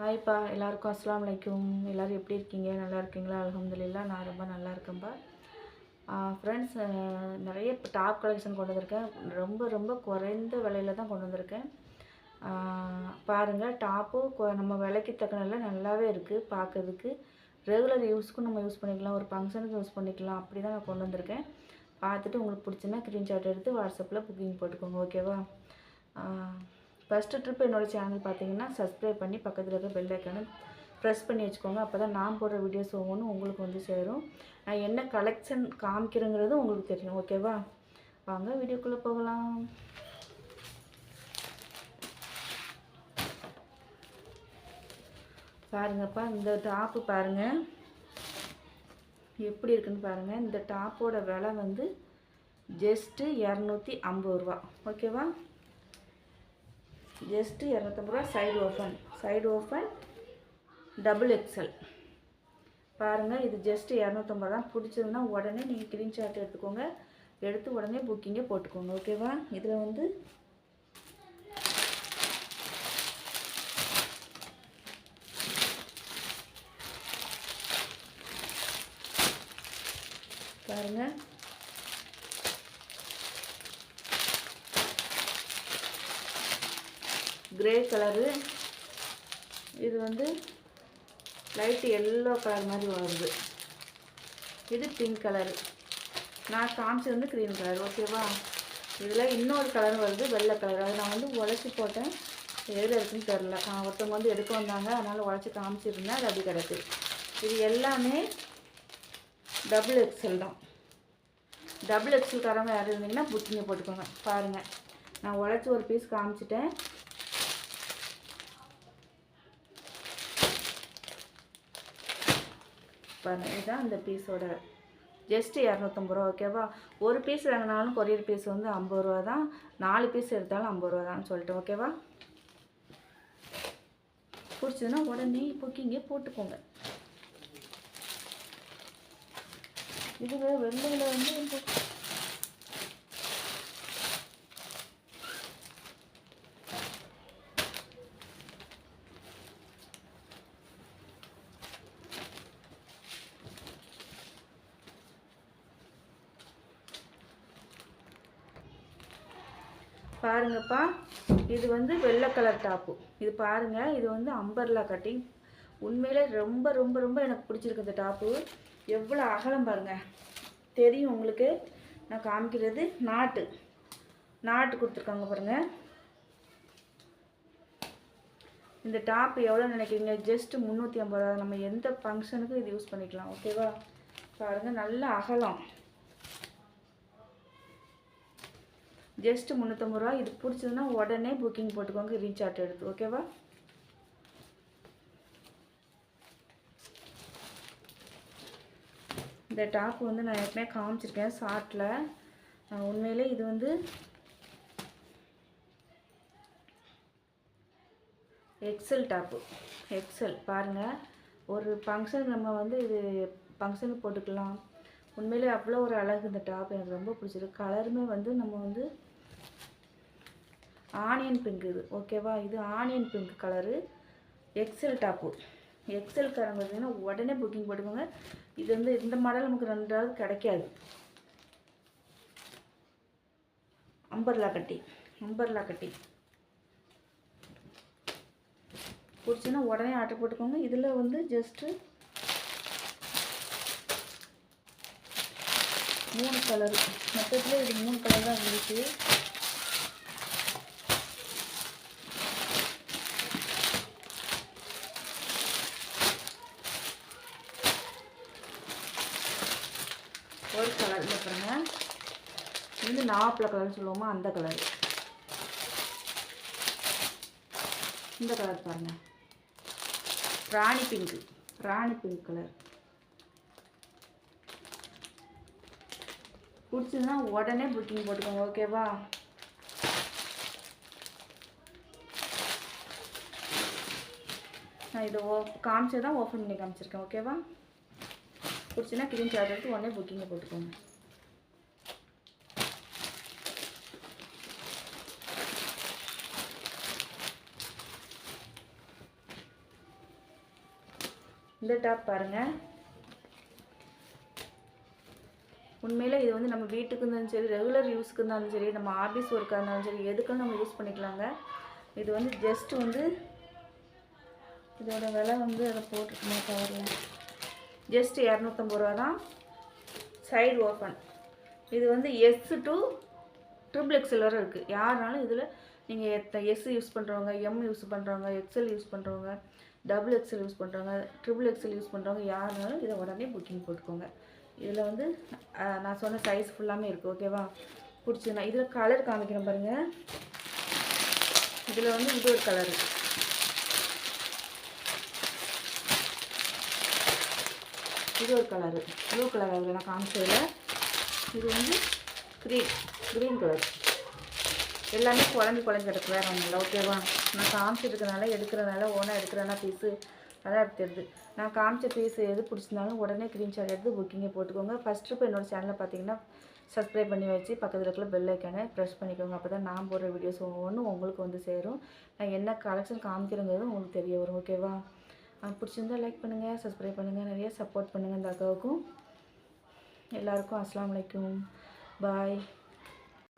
ஹாய்ப்பா எல்லாருக்கும் அஸ்லாம் வலைக்கும் எல்லோரும் எப்படி இருக்கீங்க? நல்லா இருக்கீங்களா? அலமதுல்லா நான் ரொம்ப நல்லா இருக்கேன்ப்பா ஃப்ரெண்ட்ஸ் நிறைய டாப் கலெக்ஷன் கொண்டு வந்திருக்கேன். ரொம்ப ரொம்ப குறைந்த விலையில தான் கொண்டு வந்திருக்கேன். பாருங்கள் டாப்பு நம்ம விலைக்கு தக்கனால நல்லாவே இருக்குது பார்க்கறதுக்கு ரெகுலர் யூஸ்க்கும் நம்ம யூஸ் பண்ணிக்கலாம். ஒரு ஃபங்க்ஷனுக்கு யூஸ் பண்ணிக்கலாம். அப்படி தான் நான் கொண்டு வந்திருக்கேன். பார்த்துட்டு உங்களுக்கு பிடிச்சுன்னா ஸ்க்ரீன்ஷாட் எடுத்து வாட்ஸ்அப்பில் புக்கிங் போட்டுக்கோங்க. ஓகேவா ஃபஸ்ட்டு ட்ரிப் என்னோடய சேனல் பார்த்தீங்கன்னா சப்ஸ்கிரைப் பண்ணி பக்கத்தில் இருக்க பெல் ஐக்கானை ப்ரெஸ் பண்ணி வச்சுக்கோங்க. அப்போ தான் நான் போடுற வீடியோஸ் ஒவ்வொன்றும் உங்களுக்கு வந்து சேரும். நான் என்ன கலெக்ஷன் காமிக்கிறேங்கிறது உங்களுக்கு தெரியும். ஓகேவா வாங்க வீடியோக்குள்ளே போகலாம். பாருங்கப்பா இந்த டாப்பு பாருங்கள் எப்படி இருக்குன்னு பாருங்கள் இந்த டாப்போட விலை வந்து ஜஸ்ட்டு இரநூத்தி ஐம்பது ரூபா. ஓகேவா ஜஸ்ட்டு இரநூத்தம்பது ரூபா side open side open double XL பாருங்கள் இது ஜஸ்ட்டு இரநூத்தம்பது தான் பிடிச்சதுன்னா உடனே நீங்கள் ஸ்க்ரீன்ஷாட் எடுத்துக்கோங்க. எடுத்து உடனே புக்கிங்கே போட்டுக்கோங்க ஓகேவா இதில் வந்து பாருங்கள் கிரே கலரு இது வந்து லைட் எல்லோ கலர் மாதிரி வருது. இது பிங்க் கலரு நான் காமிச்சது வந்து க்ரீன் கலர் ஓகேவா இதில் இன்னொரு கலர் வருது வெள்ளை கலர் அது நான் வந்து உழைச்சி போட்டேன். எதில் இருக்குன்னு தெரில ஒருத்தவங்க வந்து எடுக்க வந்தாங்க அதனால் உழைச்சி காமிச்சிருந்தேன் அது அப்படி கிடக்கு. இது எல்லாமே டபுள் எக்ஸல் தான். டபுள் எக்ஸல் காரங்க யாரும் இருந்தீங்கன்னா புக்கிங்க போட்டுக்கோங்க. பாருங்கள் நான் உழைச்சி ஒரு பீஸ் காமிச்சிட்டேன். பாருங்கள் இதுதான் இந்த பீஸோட. ஜஸ்ட்டு இரநூத்தம்பது ரூபா ஓகேவா ஒரு பீஸ் வாங்கினாலும் கொரியர் பீஸ் வந்து ஐம்பது ரூபா தான். நாலு பீஸ் எடுத்தாலும் ஐம்பது ரூபா தான் சொல்லிட்டு ஓகேவா பிடிச்சதுன்னா உடனே புக்கிங்கே போட்டுக்கோங்க. இதுவே வெள்ளையில் வந்து பாருங்கப்பா. இது வந்து வெள்ளை கலர் டாப்பு. இது பாருங்கள் இது வந்து அம்பர்லா கட்டிங் உண்மையிலே ரொம்ப ரொம்ப ரொம்ப எனக்கு பிடிச்சிருக்கு இந்த டாப்பு. எவ்வளோ அகலம் பாருங்கள் தெரியும் உங்களுக்கு. நான் காமிக்கிறது நாட்டு. நாட்டு கொடுத்துருக்காங்க பாருங்கள் இந்த டாப் எவ்வளோ நினைக்கிறீங்க? ஜஸ்ட் முந்நூற்றி ஐம்பது. நம்ம எந்த ஃபங்க்ஷனுக்கும் இது யூஸ் பண்ணிக்கலாம்? ஓகேவா பாருங்கள் நல்ல அகலம். ஜஸ்ட்டு முந்நூற்றம்பது ரூபா இது பிடிச்சதுன்னா உடனே புக்கிங் போட்டுக்கோங்க ரீசார்ட் எடுத்து. ஓகேவா இந்த டாப் வந்து நான் ஏற்கனவே காமிச்சிருக்கேன் ஷார்ட்டில் உண்மையிலே இது வந்து எக்ஸல் டாப்பு எக்ஸல் பாருங்கள் ஒரு ஃபங்க்ஷன் நம்ம வந்து இது ஃபங்க்ஷனுக்கு போட்டுக்கலாம். உண்மையிலே அவ்வளோ ஒரு அழகு இந்த டாப் எனக்கு ரொம்ப பிடிச்சிருக்கு. கலருமே வந்து நம்ம வந்து ஆனியன் பிங்க் இது. ஓகேவா இது onion pink colour. XL top XL காரங்க பார்த்தீங்கன்னா உடனே புக்கிங் போட்டுக்கோங்க. இது வந்து இந்த மாடல் நமக்கு ரெண்டாவது கிடைக்காது. அம்பர்லா கட்டி. அம்பர்லா கட்டி. பிடிச்சின்னா உடனே ஆர்டர் போட்டுக்கோங்க. இதில் வந்து ஜஸ்ட்டு மூணு கலர் மொத்தத்தில் இது மூணு கலர் தான் இருந்துச்சு ஒரு கலர் இல்லை பாருங்க இது நாப்பில் கலர்னு சொல்லுவோமா அந்த கலர் இந்த கலர் பாருங்க. Rani pink rani pink colour பிடிச்சதுன்னா உடனே புக்கிங் போட்டுக்கோங்க ஓகேவா நான் இதை ஓ காமிச்சதான் தான் ஓப்பன் பண்ணி காமிச்சிருக்கேன் ஓகேவா பிடிச்சின்னா கிரீன் சார்ஜ் எடுத்து உடனே புக்கிங்கை போட்டுக்கோங்க. இந்த டாப் பாருங்கள் உண்மையில் இது வந்து நம்ம வீட்டுக்கு இருந்தாலும் சரி ரெகுலர் யூஸ்க்கு இருந்தாலும் சரி நம்ம ஆஃபீஸ் ஒர்க்காக இருந்தாலும் சரி எதுக்கும் நம்ம யூஸ் பண்ணிக்கலாங்க. இது வந்து ஜஸ்ட் வந்து இதோட விலை வந்து அதை போட்டுருக்குமா கவரில் ஜஸ்ட் இரநூத்தம்பது ரூபா தான். சைடு ஓப்பன் இது வந்து எஸ் டு ட்ரிபிள் எக்ஸல் வரை இருக்குது யாருனாலும் இதில் நீங்கள் எத்த எஸ் யூஸ் பண்ணுறவங்க எம் யூஸ் பண்ணுறவங்க எக்ஸல் யூஸ் பண்ணுறவங்க டபுள் எக்ஸல் யூஸ் பண்ணுறவங்க ட்ரிபிள் எக்ஸல் யூஸ் பண்ணுறவங்க யாருனாலும் இதை உடனே புக்கிங் போட்டுக்கோங்க. இதில் வந்து நான் சொன்ன சைஸ் ஃபுல்லாமே இருக்குது ஓகேவா பிடிச்சிருந்தா இதில் கலர் காமிக்கிறேன் பாருங்கள் இதில் வந்து இது ஒரு கலரு இது ஒரு கலரு ப்ளூ கலர் அதில் நான் காமிச்சதில் இது வந்து க்ரீன் க்ரீன் கலர் எல்லாமே குழம்பு குழம்பு கிடக்கு வேறு ஒன்றும் ஓகேவா நான் காமிச்சிருக்கனால எடுக்கிறனால ஓனாக எடுக்கிறனா பீஸு? அதான் தெரியுது. நான் காமிச்ச பீஸ் எது பிடிச்சிருந்தாலும் உடனே ஸ்க்ரீன்ஷாட் எடுத்து புக்கிங்கை போட்டுக்கோங்க. ஃபஸ்ட்டு இப்போ என்னோட சேனலை பார்த்தீங்கன்னா சப்ஸ்கிரைப் பண்ணி வச்சு பக்கத்தில் இருக்கிற பெல் ஐக்கானை ப்ரெஸ் பண்ணிக்கோங்க. அப்போ தான் நான் போடுற வீடியோஸ் ஒவ்வொன்றும் உங்களுக்கு வந்து சேரும். நான் என்ன கலெக்ஷன் காமிக்கிறேங்கிறது உங்களுக்கு தெரிய வரும். ஓகேவா பிடிச்சிருந்தால் பிடிச்சிருந்தா லைக் பண்ணுங்கள் சப்ஸ்கிரைப் பண்ணுங்கள் நிறைய சப்போர்ட் பண்ணுங்கள் இந்த அக்காவுக்கும். எல்லாருக்கும் அஸ்லாம் வலைக்கும் பாய்